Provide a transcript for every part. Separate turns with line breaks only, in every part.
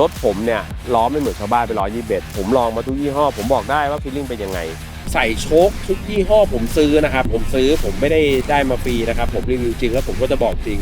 รถผมเนี่ยล้อไม่เหมือนชาวบ้านไปร้อยยี่สิบผมลองมาทุกยี่ห้อ ผมบอกได้ว่าฟีลลิ่งเป็นยังไง ใส่โชคทุกยี่ห้อผมซื้อนะครับ ผมซื้อผมไม่ได้ได้มาฟรีนะครับ ผมรีวิวจริงแล้วผมก็จะบอกจริง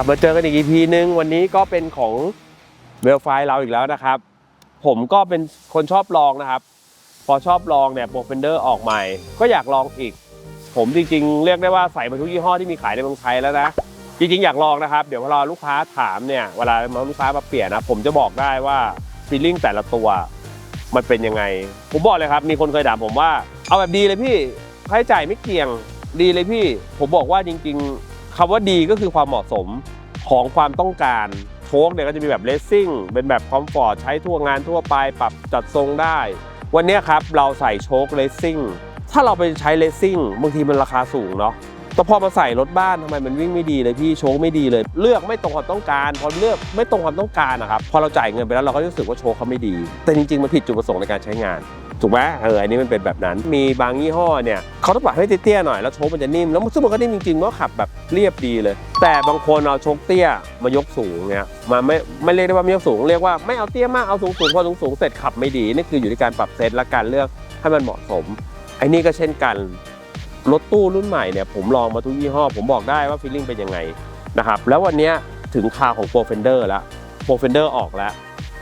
ลับมาเจอกันอีก EP นึง วันนี้ก็เป็นของเวลไฟเราอีกแล้วนะครับ ผมก็เป็นคนชอบลองนะครับ พอชอบลองเนี่ยโปรเฟนเดอร์ออกใหม่ ก็อยากลองอีก ผมจริงๆ เรียกได้ว่าใส่มาทุกยี่ห้อที่มีขายในเมืองไทยแล้วนะ จริงๆ อยากลองนะครับ เดี๋ยวเวลาลูกค้าถามเนี่ย เวลาลูกค้ามาเปลี่ยนนะผมจะบอกได้ว่าฟีลลิ่งแต่ละตัวมันเป็นยังไง ผมบอกเลยครับ มีคนเคยถามผมว่า เอาแบบดีเลยพี่ค่าใช้จ่ายไม่เกี่ยงดีเลยพี่ ผมบอกว่าจริง ๆ คำว่าดีก็คือความเหมาะสมของความต้องการโชคเนี่ยก็จะมีแบบเลสซิ่งเป็นแบบคอมฟอร์ตใช้ทั่วงานทั่วไปปรับจัดทรงได้ วันนี้ครับเราใส่โชคเลสซิ่งถ้าเราไปใช้เลสซิ่งบางทีมันราคาสูงเนาะแต่พอมาใส่รถบ้านทำไมมันวิ่งไม่ดีเลยพี่โชคไม่ดีเลย เลือกไม่ตรงความต้องการพอเลือกไม่ตรงความต้องการนะครับพอเราจ่ายเงินไปแล้วเราก็รู้สึกว่าโชคเขาไม่ดี แต่จริงๆมันผิดจุดประสงค์ในการใช้งาน ถูกไหมเอออันนี้มันเป็นแบบนั้น มีบางยี่ห้อเนี่ยเขาต้องปรับให้เตี้ยๆหน่อยแล้วโชคมันจะนิ่มแล้วซึ่งมันก็นิ่มจริงๆก็ขับแบบเรียบดีเลย แต่บางคนเอาโชคเตี้ยมายกสูงเนี่ยมาไม่ไม่เรียกได้ว่าไม่ยกสูงเรียกว่าไม่เอาเตี้ยมากเอาสูงสูงพอสูงสูงเสร็จขับไม่ดีนี่คืออยู่ที่การปรับเซตและการเลือกให้มันเหมาะสมไอ้นี่ก็เช่นกันรถตู้รุ่นใหม่เนี่ยผมลองมาทุกยี่ห้อ ผมบอกได้ว่าฟีลลิ่งเป็นยังไงนะครับแล้ววันนี้ถึงคาของโปรเฟนเดอร์แล้วโปรเฟนเดอร์ออกแล้ว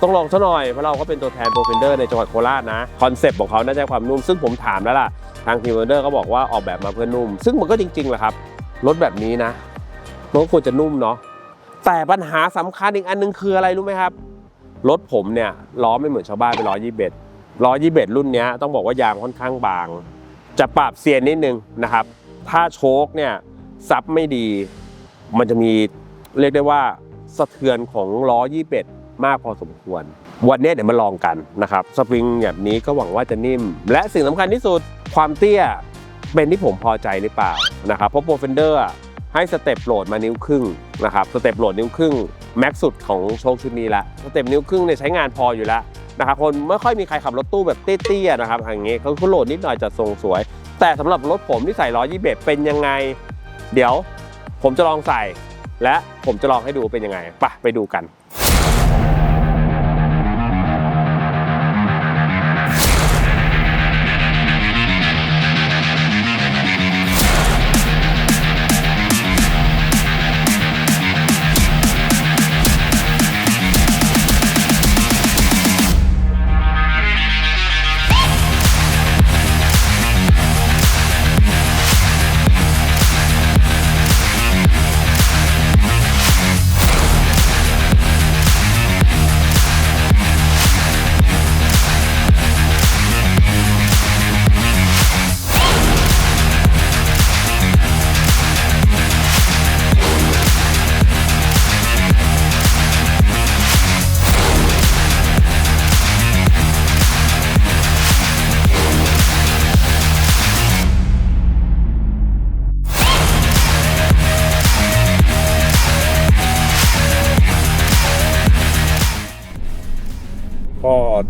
ต้องลองซะหน่อยเพราะเราก็เป็นตัวแทนโปรเฟนเดอร์ในจังหวัดโคราชนะคอนเซปต์ของเขาน่าจะความนุ่มซึ่งผมถามแล้วล่ะทางทีมเดอร์ก็บอกว่าออกแบบมาเพื่อนุ่ม ซึ่งมันก็จริงๆแหละครับรถแบบนี้นะมันก็ควรจะนุ่มเนาะแต่ปัญหาสำคัญอีกอันนึงคืออะไรรู้ไหมครับรถผมเนี่ยล้อไม่เหมือนชาวบ้านไปร้อยี่สิบเอ็ดร้อยี่สิบเอ็ดรุ่นนี้ต้องบอกว่ายางค่อนข้างบาง จะปรับเซียนนิดนึงนะครับ ถ้าโชคเนี่ยซับไม่ดี มันจะมีเรียกได้ว่าสะเทือนของล้อยี่สิบเอ็ด มากพอสมควร วันนี้เดี๋ยวมาลองกันนะครับสปริงแบบนี้ก็หวังว่าจะนิ่ม และสิ่งสำคัญที่สุดความเตี้ยเป็นที่ผมพอใจหรือเปล่านะครับเพราะโปรเฟนเดอร์ให้สเต็ปโหลดมานิ้วครึ่งนะครับสเต็ปโหลดนิ้วครึ่งแม็กสุดของโชคชุดนี้ละสเต็ปนิ้วครึ่งเนี่ยใช้งานพออยู่แล้วนะครับคนไม่ค่อยมีใครขับรถตู้แบบเตี้ยๆนะครับอย่างเงี้ยเขาโหลดนิดหน่อยจะทรงสวย แต่สำหรับรถผมที่ใส่ล้อยี่เบเป็นยังไง เดี๋ยวผมจะลองใส่ และผมจะลองให้ดูเป็นยังไงไปไปดูกัน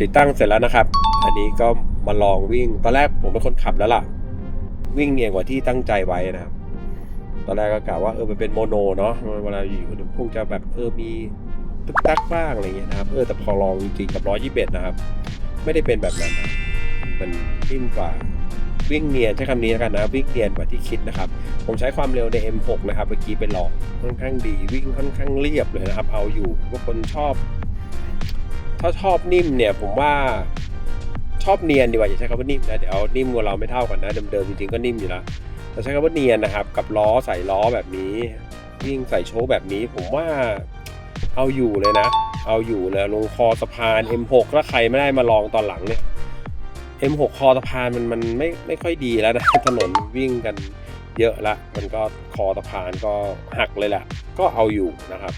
ติดตั้งเสร็จแล้วนะครับ อันนี้ก็มาลองวิ่ง ตอนแรกผมเป็นคนขับแล้วล่ะ วิ่งเนียนกว่าที่ตั้งใจไว้นะครับ ตอนแรกก็กะว่าเออมันเป็นโมโนเนาะเวลาอยู่คงจะแบบเออมีตึกตักบ้างอะไรเงี้ยนะครับ เออแต่พอลองจริงๆกับร้อยยี่สิบนะครับ ไม่ได้เป็นแบบนั้นนะมันนิ่มกว่าวิ่งเนียนใช้คำนี้แล้วกันนะวิ่งเนียนกว่าที่คิดนะครับ ผมใช้ความเร็วใน M6 นะครับเมื่อกี้ไปลองค่อนข้างดีวิ่งค่อนข้างเรียบเลยนะครับ เอาอยู่ว่าคนชอบ ถ้าชอบนิ่มเนี่ยผมว่าชอบเนียนดีกว่าอย่าใช้คำว่านิ่มนะเดี๋ยวนิ่มกว่าเราไม่เท่ากันนะเดิมๆจริงๆก็นิ่มอยู่แล้วแต่ใช้คำว่าเนียนนะครับ กับล้อใส่ล้อแบบนี้วิ่งใส่โชว์แบบนี้ ผมว่าเอาอยู่เลยนะ เอาอยู่เลยลงคอสะพาน M6 ถ้าใครไม่ได้มาลองตอนหลังเนี่ย M6 คอสะพานมันมันไม่ไม่ค่อยดีแล้วนะถนนวิ่งกันเยอะละ มันก็คอสะพานก็หักเลยแหละก็เอาอยู่นะครับ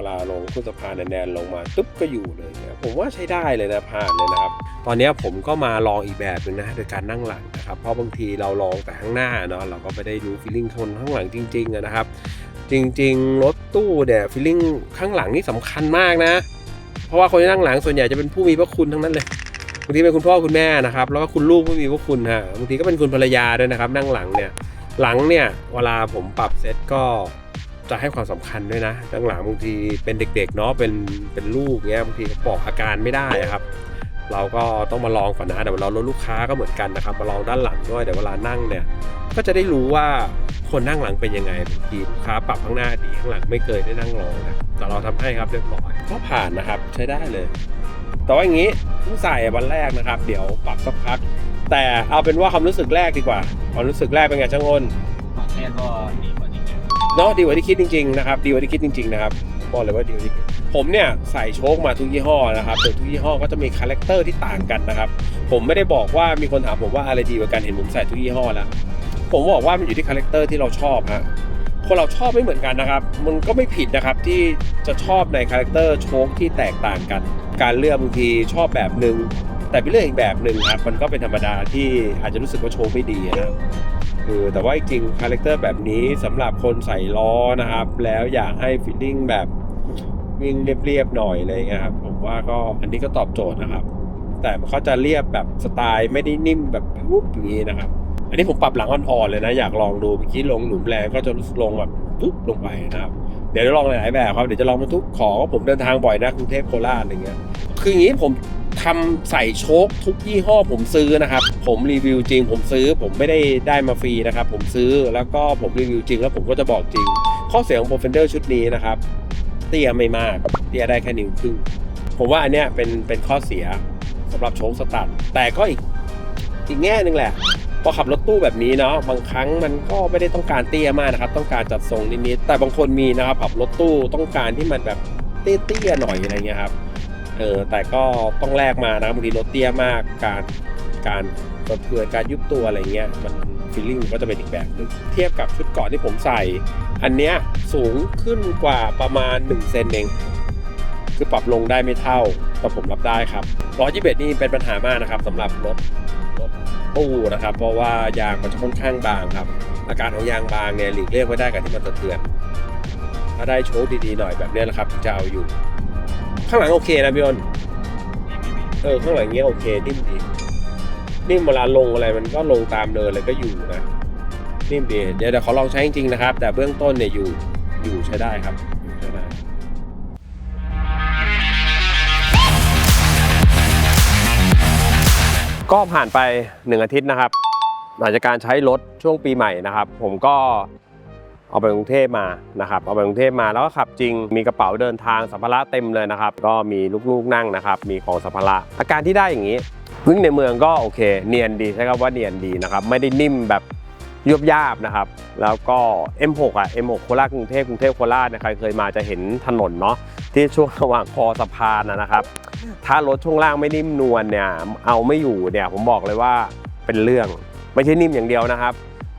วลาลงขึ้นสะพานแนนลงมาตุ๊บก็อยู่เลยเนี่ยผมว่าใช้ได้เลยนะผ่านเลยนะครับ ตอนนี้ผมก็มาลองอีกแบบหนึ่งนะโดยการนั่งหลังนะครับเพราะบางทีเราลองแต่ข้างหน้าเนาะเราก็ไม่ได้รู้ฟีลลิ่งคนข้างหลังจริงๆนะครับ จริงๆรถตู้เนี่ยฟีลลิ่งข้างหลังนี่สำคัญมากนะ เพราะว่าคนที่นั่งหลังส่วนใหญ่จะเป็นผู้มีพระคุณทั้งนั้นเลยบางทีเป็นคุณพ่อคุณแม่นะครับแล้วก็คุณลูกผู้มีพระคุณฮะบางทีก็เป็นคุณภรรยาด้วยนะครับ นั่งหลังเนี่ยหลังเนี่ยเวลาผมปรับเซตก็ จะให้ความสำคัญด้วยนะนั่งหลังบางทีเป็นเด็กๆเนาะเป็นเป็นลูกเงี้ยบางทีบอกอาการไม่ได้อะครับ เราก็ต้องมาลองก่อนนะเดี๋ยวเรารถลูกค้าก็เหมือนกันนะครับ มาลองด้านหลังด้วยเดี๋ยวเวลานั่งเนี่ย ก็จะได้รู้ว่าคนนั่งหลังเป็นยังไงบางทีลูกค้าปรับข้างหน้าดีข้างหลังไม่เคยได้นั่งลองนะแต่เราทำให้ครับเรียบร้อยก็ผ่านนะครับใช้ได้เลย แต่ว่าอย่างนี้เพิ่งใส่วันแรกนะครับ เดี๋ยวปรับสักพัก แต่เอาเป็นว่าความรู้สึกแรกดีกว่าความรู้สึกแรกเป็นไงช่างอ้น
ตอนแรกก็ดี เนาะ
ดีกว่าที่คิดจริงๆนะครับดีกว่าที่คิดจริงๆนะครับบอกเลยว่าดีกว่าที่ผมเนี่ยใส่โชคมาทุกยี่ห้อนะครับแต่ทุกยี่ห้อก็จะมีคาแรคเตอร์ที่ต่างกันนะครับ ผมไม่ได้บอกว่ามีคนถามผมว่าอะไรดีกว่ากันเห็นผมใส่ทุกยี่ห้อแล้วผมบอกว่ามันอยู่ที่คาแรคเตอร์ที่เราชอบฮะคนเราชอบไม่เหมือนกันนะครับมันก็ไม่ผิดนะครับที่จะชอบในคาแรคเตอร์โชคที่แตกต่างกัน การเลือกบางทีชอบแบบหนึ่งแต่ไปเลือกอีกแบบหนึ่งครับมันก็เป็นธรรมดาที่อาจจะรู้สึกว่าโชคไม่ดีนะ คือแต่ว่าจริงคาแรคเตอร์แบบนี้สำหรับคนใส่ล้อนะครับ แล้วอยากให้ฟีลลิ่งแบบวิ่งเรียบๆหน่อยอะไรอย่างเงี้ยครับผมว่าก็อันนี้ก็ตอบโจทย์นะครับ แต่เขาจะเรียบแบบสไตล์ไม่ได้นิ่มแบบปุ๊บอย่างนี้นะครับ อันนี้ผมปรับหลังอ่อนๆเลยนะ อยากลองดูเมื่อกี้ลงหลุมแรงก็จะลงแบบปุ๊บลงไปนะครับ เดี๋ยวจะลองหลายๆแบบครับเดี๋ยวจะลองมาทุกขอว่าผมเดินทางบ่อยนะกรุงเทพโคราชอะไรเงี้ย คืออย่างนี้ผมทำใส่โชคทุกยี่ห้อผมซื้อนะครับ ผมรีวิวจริง ผมซื้อผมไม่ได้ได้มาฟรีนะครับ ผมซื้อแล้วก็ผมรีวิวจริงแล้วผมก็จะบอกจริง ข้อเสียของ Profender ชุดนี้นะครับ เตี้ยไม่มาก เตี้ยได้แค่นิ้วครึ่งผมว่าอันเนี้ยเป็นเป็นข้อเสียสำหรับโชคสตาร์ทแต่ก็อีกอีกแง่หนึ่งแหละพอขับรถตู้แบบนี้เนาะบางครั้งมันก็ไม่ได้ต้องการเตี้ยมากนะครับ ต้องการจัดทรงนิดๆแต่บางคนมีนะครับขับรถตู้ต้องการที่มันแบบเตี้ยๆหน่อยอะไรเงี้ยครับ เออแต่ก็ต้องแลกมานะบางทีรถเตี้ยมากการการสะเทือการยุบตัวอะไรเงี้ยมันฟีลลิ่งก็จะเป็นอีกแบบหนึงเทียบกับชุดเก่อนที่ผมใส่ อันเนี้ยสูงขึ้นกว่าประมาณ1เซนเองคือปรับลงได้ไม่เท่าแต่ผมรับได้ครับรอง21นี่เป็นปัญหามากนะครับสำหรับรถรถตู้นะครับ เพราะว่ายางมันจะค่อนข้างบางครับ อาการของยางบางเนี่ยหลีกเลี่ยงไม่ได้กับที่มันสะเทือนถ้าได้โชคดีๆหน่อยแบบนี้แหละครับจะเอาอยู่ ข้างหลังโอเคนะพี่อ้นเออข้างหลังเงี้ยโอเคนิ่มดีนิ่มเวลาลงอะไรมันก็ลงตามเนินเลยก็อยู่นะนิ่มดีเดี๋ยวเดี๋ยวขอลองใช้จริงๆนะครับ แต่เบื้องต้นเนี่ยอยู่อยู่ใช้ได้ครับอยู่ใช้ได้ก็ผ่านไป 1 อาทิตย์นะครับหลังจากการใช้รถช่วงปีใหม่นะครับ ผมก็ เอาไปกรุงเทพมานะครับเอาไปกรุงเทพมาแล้วก็ขับจริง มีกระเป๋าเดินทางสัมภาระเต็มเลยนะครับ ก็มีลูกๆนั่งนะครับ มีของสัมภาระอาการที่ได้อย่างนี้วิ่งในเมืองก็โอเค เนียนดีใช้คำว่าเนียนดีนะครับ ไม่ได้นิ่มแบบยุบยาบนะครับ แล้วก็ M6 อะ M6 โคราชกรุงเทพกรุงเทพโคราชนี่ยใครเคยมาจะเห็นถนนเนาะที่ช่วงระหว่างคอสะพานนะนะครับ ถ้ารถช่วงล่างไม่นิ่มนวลเนี่ยเอาไม่อยู่เนี่ยผมบอกเลยว่าเป็นเรื่อง ไม่ใช่นิ่มอย่างเดียวนะครับ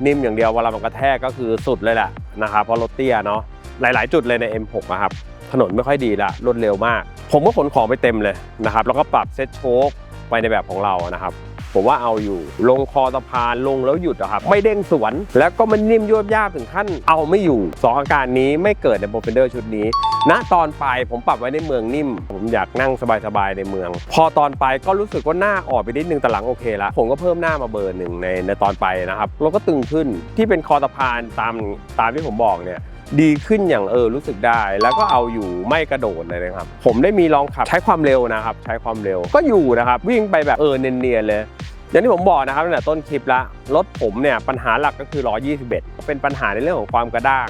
นิ่มอย่างเดียวเวลามันกระแทกก็คือสุดเลยแหละ นะครับเพราะรถเตี้ยเนาะหลาย ๆ จุดเลยใน M6 นะครับถนนไม่ค่อยดีละรวดเร็วมาก ผมก็ขนของไปเต็มเลยนะครับแล้วก็ปรับเซ็ตโชคไปในแบบของเรานะครับ ผมว่าเอาอยู่ ลงคอสะพานลงแล้วหยุดอะครับไม่เด้งสวน แล้วก็มันนิ่มยวบยาบถึงขั้นเอาไม่อยู่สองอาการนี้ไม่เกิดในโปรเฟนเดอร์ชุดนี้ณตอนไปผมปรับไว้ในเมืองนิ่ม ผมอยากนั่งสบายๆในเมือง พอตอนไปก็รู้สึกว่าหน้าอ่อนไปนิดนึงแต่หลังโอเคแล้วผมก็เพิ่มหน้ามาเบอร์หนึ่งในในตอนไปนะครับแล้วก็ตึงขึ้นที่เป็นคอสะพานตามตามที่ผมบอกเนี่ยดีขึ้นอย่างเออรู้สึกได้ แล้วก็เอาอยู่ไม่กระโดดเลยนะครับ ผมได้มีลองขับใช้ความเร็วนะครับ ใช้ความเร็วก็อยู่นะครับ วิ่งไปแบบเออเนียนๆเลย อย่างที่ผมบอกนะครับตั้งแต่ต้นคลิปละรถผมเนี่ยปัญหาหลักก็คือ121 เป็นปัญหาในเรื่องของความกระด้าง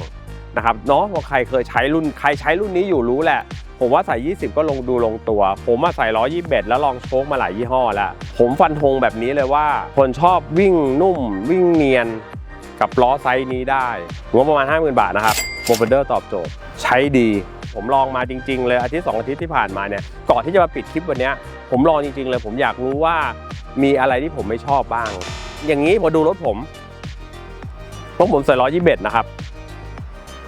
นะครับเนาะว่าใครเคยใช้รุ่นใครใช้รุ่นนี้อยู่รู้แหละ ผมว่าใส่ 20 ก็ลงดูลงตัว ผมมาใส่ 121 แล้วลองโชคมาหลายยี่ห้อแล้ว ผมฟันธงแบบนี้เลยว่า คนชอบวิ่งนุ่ม วิ่งเนียนกับล้อไซส์นี้ได้งบประมาณ 50,000 บาทนะครับโปรเฟเดอร์ตอบโจทย์ใช้ดี ผมลองมาจริง ๆ เลยอาทิตย์สองอาทิตย์ที่ผ่านมาเนี่ยก่อนที่จะมาปิดคลิปวันนี้ผมลองจริง ๆ เลย ผมอยากรู้ว่า มีอะไรที่ผมไม่ชอบบ้าง อย่างนี้พอดูรถผมรถผมใส่ร้อยยี่สิบเอ็ดนะครับ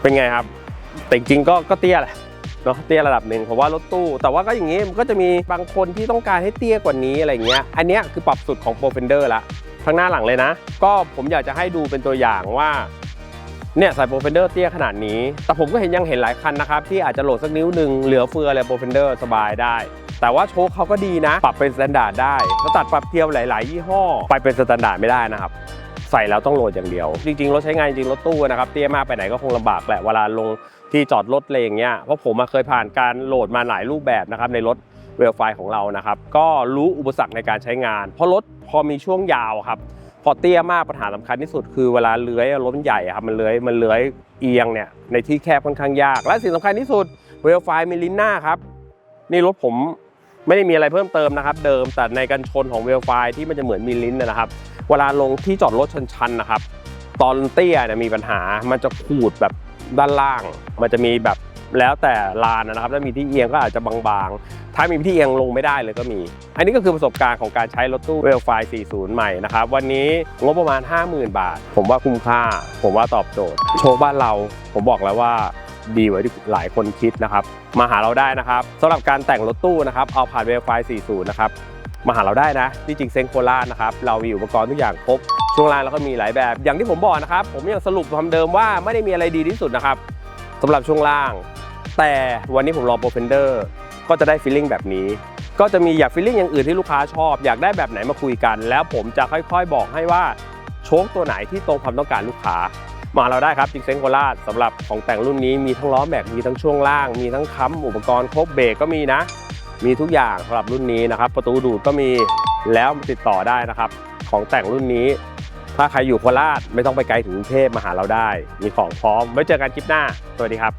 เป็นไงครับ แต่จริงก็ก็เตี้ยแหละเนาะเตี้ยระดับหนึ่งเพราะว่ารถตู้ แต่ว่าก็อย่างนี้มันก็จะมีบางคนที่ต้องการให้เตี้ยกว่านี้อะไรเงี้ย อันเนี้ยคือปรับสุดของ p r o f e n d e r ละทั้งหน้าหลังเลยนะ ก็ผมอยากจะให้ดูเป็นตัวอย่างว่าเนี่ยใส่ p r o f e n d e r เตี้ยขนาดนี้ แต่ผมก็เห็นยังเห็นหลายคันนะครับ ที่อาจจะโหลดสักนิ้วหนึ่งเหลือเฟือเลย p r o f e n d e r สบายได้ แต่ว่าโชคเขาก็ดีนะ ปรับเป็นสแตนดาร์ดได้เขาตัดปรับเทียมหลาย ๆ ยี่ห้อ ไปเป็นสแตนดาร์ดไม่ได้นะครับใส่แล้วต้องโหลดอย่างเดียว จริง ๆ รถใช้งานจริง รถตู้นะครับเตี้ยมากไปไหนก็คงลำบากแหละเวลาลงที่จอดรถอะไรอย่างเงี้ยเพราะผมมาเคยผ่านการโหลดมาหลายรูปแบบนะครับในรถเวลไฟของเรานะครับ ก็รู้อุปสรรคในการใช้งาน เพราะรถพอมีช่วงยาวครับ พอเตี้ยมากปัญหาสำคัญที่สุดคือเวลาเลื้อยรถมันใหญ่ครับมันเลื้อยมันเลื้อยเอียงเนี่ยในที่แคบค่อนข้างยาก และสิ่งสำคัญที่สุดเวลไฟมีลิ้นหน้าครับนี่รถผม ไม่ได้มีอะไรเพิ่มเติมนะครับ เดิมแต่ในกันชนของเวลไฟที่มันจะเหมือนมีลิ้นนะครับ เวลาลงที่จอดรถชันๆนะครับ ตอนเตี้ยเนี่ยมีปัญหา มันจะขูดแบบด้านล่าง มันจะมีแบบแล้วแต่ลานนะครับ ถ้ามีที่เอียงก็อาจจะบางๆ ถ้ามีที่เอียงลงไม่ได้เลยก็มี อันนี้ก็คือประสบการณ์ของการใช้รถตู้เวลไฟ40 ใหม่นะครับ วันนี้งบประมาณ 50,000 บาท ผมว่าคุ้มค่า ผมว่าตอบโจทย์ โชคบ้านเรา ผมบอกแล้วว่า ดีกว่าที่หลายคนคิดนะครับ มาหาเราได้นะครับสำหรับการแต่งรถตู้นะครับเอาผ่านเวลไฟ40 นะครับ มาหาเราได้นะที่จริงเซ็งโคราชนะครับ เรามีอุปกรณ์ทุกอย่างครบ ช่วงล่างแล้วก็มีหลายแบบ อย่างที่ผมบอกนะครับ ผมยังสรุปคำเดิมว่าไม่ได้มีอะไรดีที่สุดนะครับสำหรับช่วงล่าง แต่วันนี้ผมลองโปรเฟนเดอร์ก็จะได้ฟีลลิ่งแบบนี้ก็จะมีอยากฟีลลิ่งอย่างอื่นที่ลูกค้าชอบ อยากได้แบบไหนมาคุยกัน แล้วผมจะค่อยๆ บอกให้ว่าโชคตัวไหนที่ตรงความต้องการลูกค้า มาเราได้ครับจิกเซ็งโคราชสำหรับของแต่งรุ่นนี้มีทั้งล้อแม็กมีทั้งช่วงล่าง มีทั้งค้ำอุปกรณ์ครบเบรกก็มีนะ มีทุกอย่างสำหรับรุ่นนี้นะครับ ประตูดูดก็มีแล้วติดต่อได้นะครับ ของแต่งรุ่นนี้ ถ้าใครอยู่โคราชไม่ต้องไปไกลถึงกรุงเทพมาหาเราได้ มีของพร้อมไว้เจอกันคลิปหน้า สวัสดีครับ